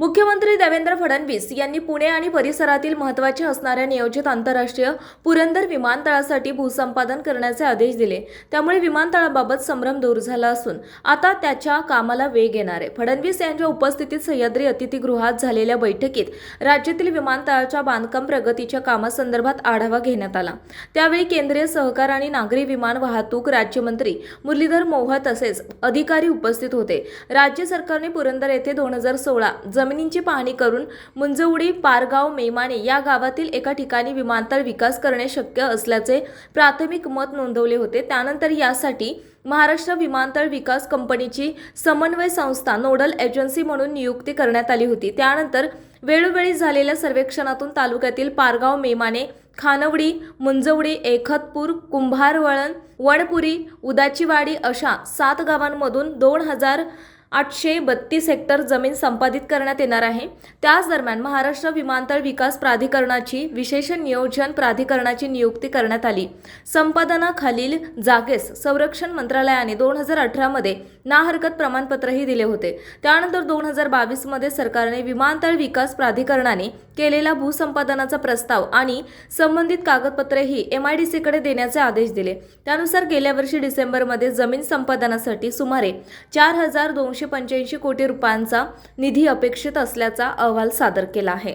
मुख्यमंत्री देवेंद्र फडणवीस यांनी पुणे आणि परिसरातील महत्त्वाच्या असणाऱ्या नियोजित आंतरराष्ट्रीय पुरंदर विमानतळासाठी भूसंपादन करण्याचे आदेश दिले. त्यामुळे विमानतळाबाबत संभ्रम दूर झाला असून आता त्याच्या कामाला वेग येणार आहे. फडणवीस यांच्या उपस्थितीत सह्याद्री अतिथीगृहात झालेल्या बैठकीत राज्यातील विमानतळाच्या बांधकाम प्रगतीच्या कामासंदर्भात आढावा घेण्यात आला. त्यावेळी केंद्रीय सहकार आणि नागरी विमान वाहतूक राज्यमंत्री मुरलीधर मोहोळ तसेच अधिकारी उपस्थित होते. राज्य सरकारने पुरंदर येथे दोन हजार सोळा जमिनींची पाहणी करून मुंजवडी पारगाव मेमाणे या गावातील एका ठिकाणी विमानतळ विकास करणे शक्य असल्याचे प्राथमिक मत नोंदवले होते. त्यानंतर यासाठी महाराष्ट्र विमानतळ विकास कंपनीची समन्वय संस्था नोडल एजन्सी म्हणून नियुक्ती करण्यात आली होती. त्यानंतर वेळोवेळी झालेल्या सर्वेक्षणातून तालुक्यातील पारगाव मेमाने खानवडी मुंजवडी एखतपूर कुंभारवळण वणपुरी उदाचीवाडी अशा सात गावांमधून दोन हजार आठशे बत्तीस हेक्टर जमीन संपादित करण्यात येणार आहे. त्याच दरम्यान महाराष्ट्र विमानतळ विकास प्राधिकरणाची विशेष नियोजन प्राधिकरणाची नियुक्ती करण्यात आली. संपादनाखालील जागेस संरक्षण मंत्रालयाने दोन हजार अठरामध्ये ना हरकत प्रमाणपत्रही दिले होते. त्यानंतर दोन हजार बावीसमध्ये सरकारने विमानतळ विकास प्राधिकरणाने केलेला भूसंपादनाचा प्रस्ताव आणि संबंधित कागदपत्रेही एम आय डी सीकडे देण्याचे आदेश दिले. त्यानुसार गेल्या वर्षी डिसेंबरमध्ये जमीन संपादनासाठी सुमारे चार हजार दोनशे पंच्याऐंशी कोटी रुपयांचा निधी अपेक्षित असल्याचा अहवाल सादर केला आहे.